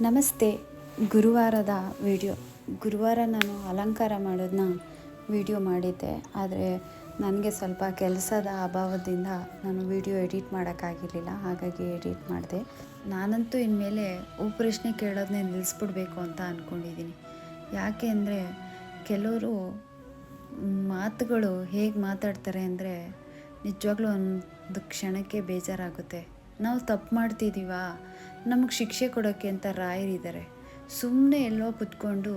ನಮಸ್ತೆ. ಗುರುವಾರದ ವಿಡಿಯೋ. ಗುರುವಾರ ನಾನು ಅಲಂಕಾರ ಮಾಡೋದನ್ನ ವಿಡಿಯೋ ಮಾಡಿದ್ದೆ. ಆದರೆ ನನಗೆ ಸ್ವಲ್ಪ ಕೆಲಸದ ಅಭಾವದಿಂದ ನಾನು ವಿಡಿಯೋ ಎಡಿಟ್ ಮಾಡೋಕ್ಕಾಗಿರಲಿಲ್ಲ. ಹಾಗಾಗಿ ಎಡಿಟ್ ಮಾಡಿದೆ. ನಾನಂತೂ ಇನ್ಮೇಲೆ ಪ್ರಶ್ನೆ ಕೇಳೋದನ್ನೇ ನಿಲ್ಲಿಸ್ಬಿಡ್ಬೇಕು ಅಂತ ಅಂದ್ಕೊಂಡಿದ್ದೀನಿ ಯಾಕೆ ಅಂದರೆ ಕೆಲವರು ಮಾತುಗಳು ಹೇಗೆ ಮಾತಾಡ್ತಾರೆ ಅಂದರೆ ನಿಜವಾಗ್ಲೂ ಒಂದು ಕ್ಷಣಕ್ಕೆ ಬೇಜಾರಾಗುತ್ತೆ. ನಾವು ತಪ್ಪು ಮಾಡ್ತಿದ್ದೀವಾ ನಮಗೆ ಶಿಕ್ಷೆ ಕೊಡೋಕ್ಕೆ ಅಂತ ರಾಯರಿದ್ದಾರೆ ಸುಮ್ಮನೆ ಎಲ್ಲೋ ಕುತ್ಕೊಂಡು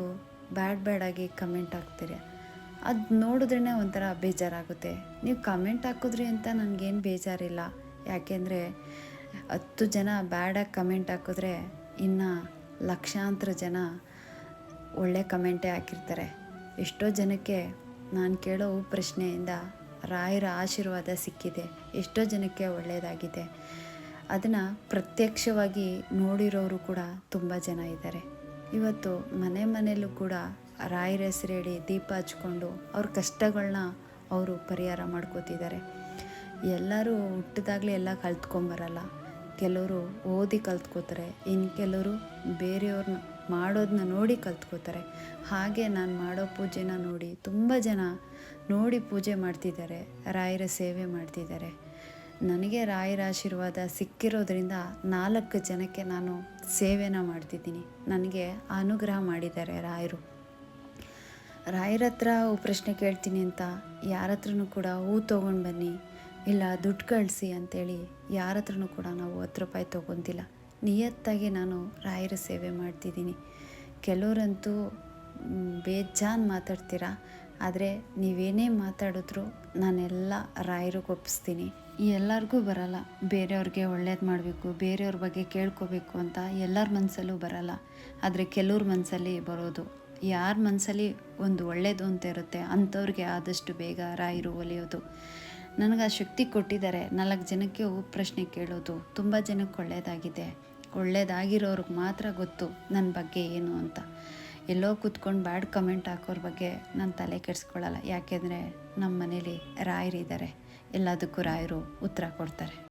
ಬ್ಯಾಡ್ ಬ್ಯಾಡಾಗಿ ಕಮೆಂಟ್ ಹಾಕ್ತೀರಿ. ಅದು ನೋಡಿದ್ರೇ ಒಂಥರ ಬೇಜಾರಾಗುತ್ತೆ. ನೀವು ಕಮೆಂಟ್ ಹಾಕಿದ್ರಿ ಅಂತ ನನಗೇನು ಬೇಜಾರಿಲ್ಲ. ಯಾಕೆಂದರೆ ಹತ್ತು ಜನ ಬ್ಯಾಡಾಗಿ ಕಮೆಂಟ್ ಹಾಕಿದ್ರೆ ಇನ್ನು ಲಕ್ಷಾಂತರ ಜನ ಒಳ್ಳೆ ಕಮೆಂಟೇ ಹಾಕಿರ್ತಾರೆ. ಎಷ್ಟೋ ಜನಕ್ಕೆ ನಾನು ಕೇಳೋ ಪ್ರಶ್ನೆಯಿಂದ ರಾಯರ ಆಶೀರ್ವಾದ ಸಿಕ್ಕಿದೆ. ಎಷ್ಟೋ ಜನಕ್ಕೆ ಒಳ್ಳೆಯದಾಗಿದೆ ಅದನ್ನು ಪ್ರತ್ಯಕ್ಷವಾಗಿ ನೋಡಿರೋರು ಕೂಡ ತುಂಬ ಜನ ಇದ್ದಾರೆ. ಇವತ್ತು ಮನೆ ಮನೆಯಲ್ಲೂ ಕೂಡ ರಾಯರ ಹೆಸರೇಳಿ ದೀಪ ಹಚ್ಕೊಂಡು ಅವ್ರ ಕಷ್ಟಗಳನ್ನ ಅವರು ಪರಿಹಾರ ಮಾಡ್ಕೋತಿದ್ದಾರೆ. ಎಲ್ಲರೂ ಹುಟ್ಟಿದಾಗಲೇ ಎಲ್ಲ ಕಲ್ತ್ಕೊಂಬರಲ್ಲ ಕೆಲವರು ಓದಿ ಕಲ್ತ್ಕೋತಾರೆ ಇನ್ನು ಕೆಲವರು ಬೇರೆಯವ್ರನ್ನ ಮಾಡೋದನ್ನ ನೋಡಿ ಕಲ್ತ್ಕೋತಾರೆ. ಹಾಗೆ ನಾನು ಮಾಡೋ ಪೂಜೆನ ನೋಡಿ ತುಂಬ ಜನ ನೋಡಿ ಪೂಜೆ ಮಾಡ್ತಿದ್ದಾರೆ, ರಾಯರ ಸೇವೆ ಮಾಡ್ತಿದ್ದಾರೆ. ನನಗೆ ರಾಯರ ಆಶೀರ್ವಾದ ಸಿಕ್ಕಿರೋದ್ರಿಂದ ನಾಲ್ಕು ಜನಕ್ಕೆ ನಾನು ಸೇವೆನ ಮಾಡ್ತಿದ್ದೀನಿ. ನನಗೆ ಅನುಗ್ರಹ ಮಾಡಿದ್ದಾರೆ ರಾಯರು. ರಾಯರ ಹತ್ರ ಪ್ರಶ್ನೆ ಕೇಳ್ತೀನಿ ಅಂತ ಯಾರ ಹತ್ರನೂ ಕೂಡ ಹೂ ತೊಗೊಂಡು ಬನ್ನಿ, ಇಲ್ಲ ದುಡ್ಡು ಕಳಿಸಿ ಅಂತೇಳಿ ಯಾರ ಹತ್ರನೂ ಕೂಡ ನಾವು ಹತ್ತು ರೂಪಾಯಿ ತೊಗೊತಿಲ್ಲ. ನಿಯತ್ತಾಗಿ ನಾನು ರಾಯರ ಸೇವೆ ಮಾಡ್ತಿದ್ದೀನಿ. ಕೆಲವರಂತೂ ಬೇಜಾನ್ ಮಾತಾಡ್ತೀರಾ? ಆದರೆ ನೀವೇನೇ ಮಾತಾಡಿದ್ರು ನಾನೆಲ್ಲ ರಾಯರಿಗೆ ಒಪ್ಪಿಸ್ತೀನಿ ಎಲ್ಲರಿಗೂ ಬರಲ್ಲ. ಬೇರೆಯವ್ರಿಗೆ ಒಳ್ಳೇದು ಮಾಡಬೇಕು, ಬೇರೆಯವ್ರ ಬಗ್ಗೆ ಕೇಳ್ಕೋಬೇಕು ಅಂತ ಎಲ್ಲರ ಮನಸ್ಸಲ್ಲೂ ಬರಲ್ಲ. ಆದರೆ ಕೆಲವ್ರ ಮನಸ್ಸಲ್ಲಿ ಬರೋದು. ಯಾರ ಮನಸ್ಸಲ್ಲಿ ಒಂದು ಒಳ್ಳೇದು ಅಂತ ಇರುತ್ತೆ ಅಂಥವ್ರಿಗೆ ಆದಷ್ಟು ಬೇಗ ರಾಯರು ಒಲಿಯೋದು. ನನಗೆ ಆ ಶಕ್ತಿ ಕೊಟ್ಟಿದ್ದಾರೆ. ನಾಲ್ಕು ಜನಕ್ಕೆ ಪ್ರಶ್ನೆ ಕೇಳೋದು. ತುಂಬ ಜನಕ್ಕೆ ಒಳ್ಳೆಯದಾಗಿದೆ ಒಳ್ಳೇದಾಗಿರೋರಿಗೆ ಮಾತ್ರ ಗೊತ್ತು ನನ್ನ ಬಗ್ಗೆ ಏನು ಅಂತ. ಎಲ್ಲೋ ಕೂತ್ಕೊಂಡು ಬ್ಯಾಡ್ ಕಮೆಂಟ್ ಹಾಕೋರ ಬಗ್ಗೆ ನಾನು ತಲೆ ಕೆಡಿಸ್ಕೊಳ್ಳಲ್ಲ ಯಾಕೆಂದರೆ ನಮ್ಮ ಮನೇಲಿ ರಾಯರಿದ್ದಾರೆ ಎಲ್ಲದಕ್ಕೂ ರಾಯರು ಉತ್ತರ ಕೊಡ್ತಾರೆ.